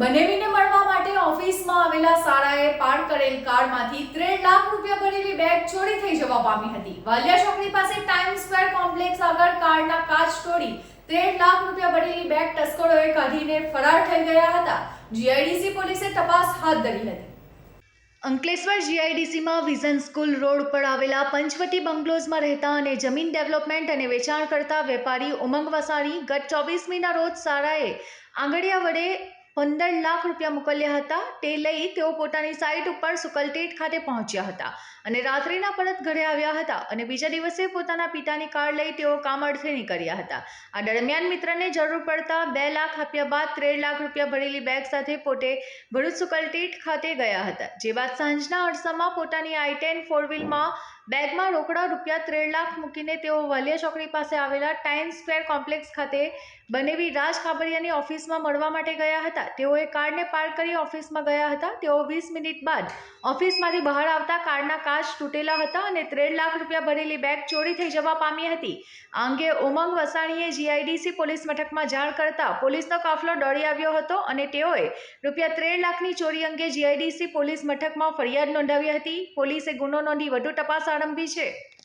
બનેવીને મળવા માટે ઓફિસમાં આવેલા શાળાએ પાર કરેલ કારમાંથી ત્રણ લાખ રૂપિયા ભરેલી બેગ ચોરી થઈ જવા પામી હતી. વાલિયા ચોકડી પાસે ટાઈમ સ્ક્વેર કોમ્પ્લેક્સ આગળ કારના કાચ તોડી ત્રણ લાખ રૂપિયા ભરેલી બેગ તસ્કરોએ કાઢીને ફરાર થઈ ગયા હતા. જીઆઈડીસી પોલીસે તપાસ હાથ ધરી હતી. અંકલેશ્વર જીઆઈડીસીમાં વિઝન સ્કૂલ રોડ પર આવેલા પંચવટી બંગલોઝમાં રહેતા અને જમીન ડેવલપમેન્ટ અને વેચાણ કરતા વેપારી ઉમંગ વસાણી ગત ચોવીસમીના રોજ શાળાએ આંગળીયા વડે પંદર લાખ રૂપિયા મોકલ્યા હતા. તે લઈ તેઓ પોતાની સાઇટ ઉપર સુકલટેટ ખાતે પહોંચ્યા હતા અને રાત્રિના પરત ઘરે આવ્યા હતા અને બીજા દિવસે પોતાના પિતાની કાર લઈ તેઓ કામ અર્થે નીકળ્યા હતા. આ દરમિયાન મિત્રને જરૂર પડતા બે લાખ આપ્યા બાદ ત્રણ લાખ રૂપિયા ભરેલી બેગ સાથે પોતે ભરૂચ સુકલટેટ ખાતે ગયા હતા. જે બાદ સાંજના અરસામાં પોતાની આઈ ટેન ફોર વ્હીલમાં બેગમાં રોકડા રૂપિયા ત્રણ લાખ મૂકીને તેઓ વાલિયા ચોકડી પાસે આવેલા ટાઈમ સ્ક્વેર કોમ્પ્લેક્સ ખાતે બનેવી રાજ ખાબડિયાની ઓફિસમાં મળવા માટે ગયા હતા. તેઓએ કારને પાર્ક કરી ઓફિસમાં ગયા હતા. તેઓ વીસ મિનિટ બાદ ઓફિસમાંથી બહાર આવતા કારના કાચ તૂટેલા હતા અને ત્રણ લાખ રૂપિયા ભરેલી બેગ ચોરી થઈ જવા પામી હતી. આ અંગે ઉમંગ વસાણીએ જીઆઈડીસી પોલીસ મથકમાં જાણ કરતા પોલીસનો કાફલો દોડી આવ્યો હતો અને તેઓએ રૂપિયા ત્રણ લાખની ચોરી અંગે જીઆઈડીસી પોલીસ મથકમાં ફરિયાદ નોંધાવી હતી. પોલીસે ગુનો નોંધી વધુ તપાસ આરંભી છે.